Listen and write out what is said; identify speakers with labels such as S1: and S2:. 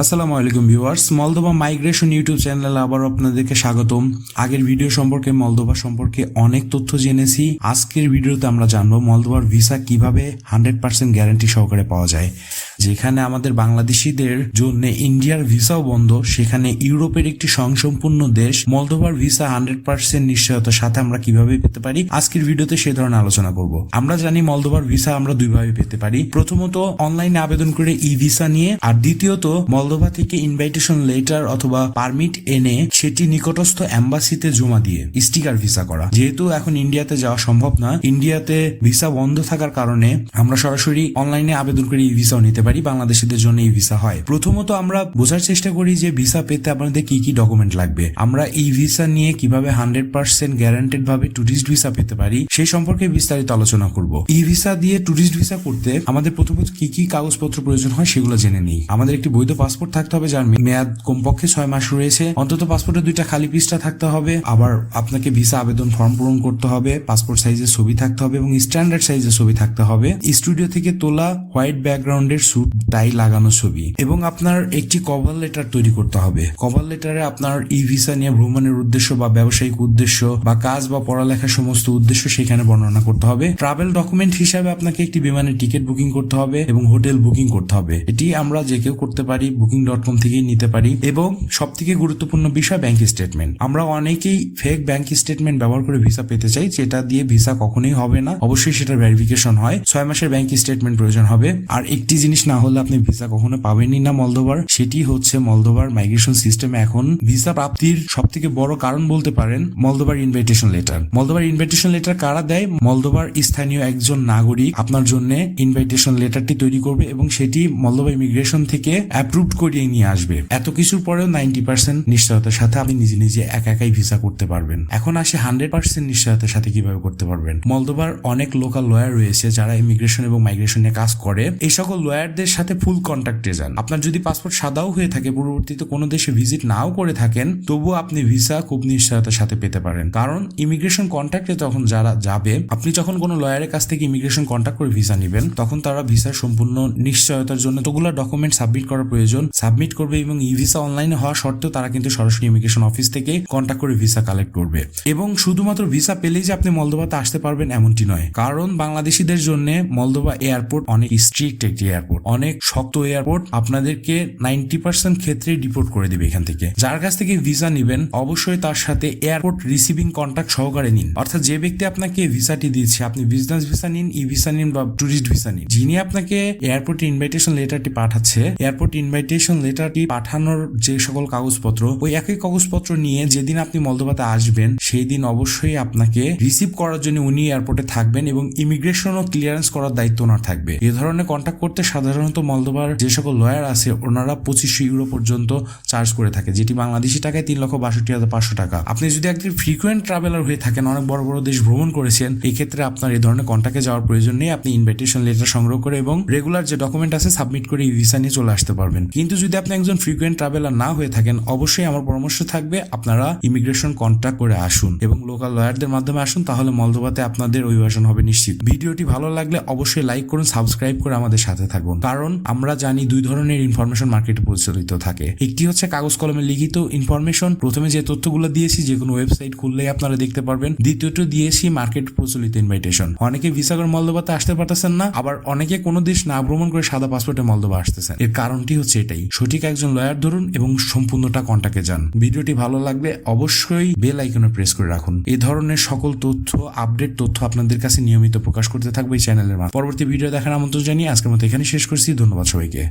S1: আসসালামু আলাইকুম viewers Moldova migration YouTube চ্যানেলে আবার আপনাদেরকে স্বাগতম। আগের ভিডিও সম্পর্কে মলদোবা সম্পর্কে অনেক তথ্য জেনেছি। আজকের ভিডিওতে আমরা জানব মলদোবার ভিসা কীভাবে হান্ড্রেড পার্সেন্ট গ্যারান্টি সহকারে পাওয়া যায়। যেখানে আমাদের বাংলাদেশিদের জন্য ইন্ডিয়ার ভিসাও বন্ধ, সেখানে ইউরোপের একটি স্বয়ংসম্পূর্ণ দেশ, মলদোভার ভিসা হান্ড্রেড পার্সেন্ট নিশ্চয়তার সাথে আমরা কীভাবে পেতে পারি? আজকের ভিডিওতে সে ধরনের আলোচনা করব। আমরা জানি মলদোভার ভিসা আমরা দুইভাবে পেতে পারি। প্রথমত, অনলাইনে আবেদন করে ই ভিসা নিয়ে, আর দ্বিতীয়ত, মলদোভা থেকে ইনভাইটেশন লেটার অথবা পারমিট এনে সেটি নিকটস্থ অ্যাম্বাসিতে জমা দিয়ে স্টিকার ভিসা করা। যেহেতু এখন ইন্ডিয়াতে যাওয়া সম্ভব না, ইন্ডিয়াতে ভিসা বন্ধ থাকার কারণে আমরা সরাসরি অনলাইনে আবেদন করে ই ভিসাও নিতে পারি। বাংলাদেশিদের জন্য এই ভিসা হয়। প্রথমত আমরা বোঝার চেষ্টা করি যে ভিসা পেতে আপনাদের কি কি ডকুমেন্ট লাগবে। আমরা ই ভিসা নিয়ে কীভাবে হান্ড্রেড পার্সেন্ট গ্যারান্টেড ভাবে টুরিস্ট ভিসা পেতে পারি, সেই সম্পর্কে বিস্তারিত আলোচনা করব। ই ভিসা দিয়ে টুরিস্ট ভিসা করতে আমাদের প্রথমত কি কি কাগজপত্র প্রয়োজন হয় সেগুলো জেনে নিই। আমাদের একটি বৈধ পাসপোর্ট থাকতে হবে যার মেয়াদ কমপক্ষে ছয় মাস রয়েছে। অন্তত পাসপোর্টে দুইটা খালি পৃষ্ঠা থাকতে হবে। আবার আপনাকে ভিসা আবেদন ফর্ম পূরণ করতে হবে পাসপোর্ট সাইজের ছবি থাকতে হবে এবং স্ট্যান্ডার্ড সাইজের ছবি থাকতে হবে। স্টুডিও থেকে তোলা হোয়াইট ব্যাকগ্রাউন্ডের স্যুট টাই লাগানো ছবি। এবং আপনার একটি কভার লেটার তৈরি করতে হবে। কভার লেটারে আপনার ই ভিসা নিয়ে ভ্রমণের উদ্দেশ্য বা ব্যবসায়িক উদ্দেশ্য বা কাজ বা পড়ালেখার সমস্ত উদ্দেশ্য সেখানে বর্ণনা করতে হবে। ট্রাভেল ডকুমেন্ট হিসাবে আপনাকে একটি বিমানের টিকিট বুকিং করতে হবে এবং হোটেল বুকিং করতে হবে। এটি আমরা যে কেউ করতে পারি বুকিং ডট কম থেকেই নিতে পারি। এবং সব থেকে গুরুত্বপূর্ণ বিষয় ব্যাংক স্টেটমেন্ট আমরা অনেকেই ফেক ব্যাংক স্টেটমেন্ট ব্যবহার করে ভিসা পেতে চাই, যেটা দিয়ে ভিসা কখনোই হবে না। অবশ্যই সেটা ভেরিফিকেশন হয়। ছয় মাসের ব্যাংক স্টেটমেন্ট প্রয়োজন হবে। আর একটি জিনিস না হলে আপনি ভিসা কখনো পাবেনই না মলদোবার সেটি হচ্ছে মলদোবার মাইগ্রেশন সিস্টেমে এখন ভিসা প্রাপ্তির সব থেকে বড় কারণ বলতে পারেন মলদোবার ইনভাইটেশন লেটার মলদোবার ইনভাইটেশন লেটার কারা দেয়? মলদোবার স্থানীয় একজন নাগরিক আপনার জন্য ইনভাইটেশন লেটারটি তৈরি করবে এবং সেটি মলদোবা ইমিগ্রেশন থেকে অ্যাপ্রুভ করিয়ে নিয়ে আসবে। এত কিছুর পরেও নাইনটি পার্সেন্ট নিশ্চয়তার সাথে আপনি নিজে নিজে একা একাই ভিসা করতে পারবেন। এখন আসে হান্ড্রেড পার্সেন্ট নিশ্চয়তার সাথে কীভাবে করতে পারবেন? মলদোবার অনেক লোকাল লয়ার রয়েছে যারা ইমিগ্রেশন এবং মাইগ্রেশনে কাজ করে। এই সকল লয়ারদের সাথে ফুল কন্ট্যাক্টে যান। আপনার যদি পাসপোর্ট সাদাও হয়ে থাকে, পরবর্তীতে কোনো দেশে ভিজিট নাও করে থাকেন, তবুও আপনি ভিসা খুব নিশ্চয়তার সাথে পেতে পারেন। কারণ ইমিগ্রেশন কন্ট্যাক্টে তখন যারা যাবে, আপনি যখন কোনো লয়ারের কাছ থেকে ইমিগ্রেশন কন্ট্যাক্ট করে ভিসা নেবেন, তখন তারা ভিসার সম্পূর্ণ নিশ্চয়তার জন্য তোগুলো ডকুমেন্ট সাবমিট করা প্রয়োজন। সাবমিট করবে এবং ই ভিসা অনলাইনে হওয়া সত্ত্বেও তারা কিন্তু সরাসরি ইমিগ্রেশন অফিস থেকে কন্ট্যাক্ট করে ভিসা কালেক্ট করবে। এবং শুধুমাত্র ভিসা পেলেই যে আপনি মলদোভাতে আসতে পারবেন এমনটি নয়। কারণ বাংলাদেশিদের জন্য মলদোভা এয়ারপোর্ট অনেক স্ট্রিক্ট একটি এয়ারপোর্ট অনেক শক্ত এয়ারপোর্ট আপনাদেরকে নাইনটি পার্সেন্ট ক্ষেত্রে ডিপোর্ট করে দেবে এখান থেকে। যার কাছ থেকে ভিসা নিবেন, অবশ্যই তার সাথে এয়ারপোর্ট রিসিভিং কন্ট্যাক্ট সহকারে নিন। অর্থাৎ যে ব্যক্তি আপনাকে ভিসাটি দিচ্ছে, আপনি বিজনেস ভিসা নিন ই ভিসা নিন বা টুরিস্ট ভিসা নিন। যিনি আপনাকে এয়ারপোর্ট ইনভাইটেশন লেটারটি পাঠাচ্ছে এয়ারপোর্ট ইনভাইটেশন লেটারটি পাঠানোর যে সকল কাগজপত্র, ওই একই কাগজপত্র নিয়ে যেদিন আপনি মলদোভাতে আসবেন সেই দিন অবশ্যই আপনাকে রিসিভ করার জন্য উনি এয়ারপোর্টে থাকবেন এবং ইমিগ্রেশন ও ক্লিয়ারেন্স করার দায়িত্ব ওনার থাকবে। এ ধরনের কন্ট্যাক্ট করতে সাধারণত মলদোভার যে সকল লয়ার আছে, ওনারা পঁচিশশো ইউরো পর্যন্ত চার্জ করে থাকে, যেটি বাংলাদেশি টাকায় তিন লক্ষ বাষট্টি হাজার পাঁচশো টাকা। আপনি যদি একদিন ফ্রিকুয়েন্ট ট্রাভেলার হয়ে থাকেন, অনেক বড় বড় দেশ ভ্রমণ করেছেন এই ক্ষেত্রে আপনার এই ধরনের কন্ট্যাক্টে যাওয়ার প্রয়োজন নেই। আপনি ইনভাইটেশন লেটার সংগ্রহ করে এবং রেগুলার যে ডকুমেন্ট আছে সাবমিট করে ভিসা নিয়ে চলে আসতে পারবেন। কিন্তু যদি আপনি একজন ফ্রিকুয়েন্ট ট্রাভেলার না হয়ে থাকেন, অবশ্যই আমার পরামর্শ থাকবে, আপনারা ইমিগ্রেশন কন্ট্যাক্ট করে আসুন এবং লোকাল লয়ারদের মাধ্যমে আসুন, তাহলে মলদোভাতে আপনাদের অভিবাসন হবে নিশ্চিত। ভিডিওটি ভালো লাগলে অবশ্যই লাইক করুন সাবস্ক্রাইব করে আমাদের সাথে থাকুন। কারণ আমরা জানি দুই ধরনের ইনফরমেশন মার্কেটে প্রচলিত থাকে। একটি হচ্ছে কাগজ কলমে লিখিত ইনফরমেশন প্রথমে যে তথ্যগুলো দিয়েছি যে কোনো ওয়েবসাইট খুললেই আপনারা দেখতে পারবেন। দ্বিতীয়ত দিয়েছি মার্কেট প্রচলিত ইনভাইটেশন অনেকে ভিসা করে মলদোভাতে আসতে পারতেছেন না, আবার অনেকে কোনো দেশ না ভ্রমণ করে সাদা পাসপোর্টে মলদোভা আসতেছেন। এর কারণটি হচ্ছে এটাই। সঠিক একজন লয়ার ধরুন এবং সম্পূর্ণটা কন্টাক্টে যান। ভিডিওটি ভালো লাগলে অবশ্যই বেল আইকনে প্রেস করে রাখুন। এ ধরনের সকল তথ্য আপডেট তথ্য আপনাদের কাছে নিয়মিত প্রকাশ করতে থাকবে এই চ্যানেলের পরবর্তী ভিডিও দেখার আমন্ত্রণ জানিয়ে আজকের মতো এখানে শেষ করছি। ধন্যবাদ সবাইকে।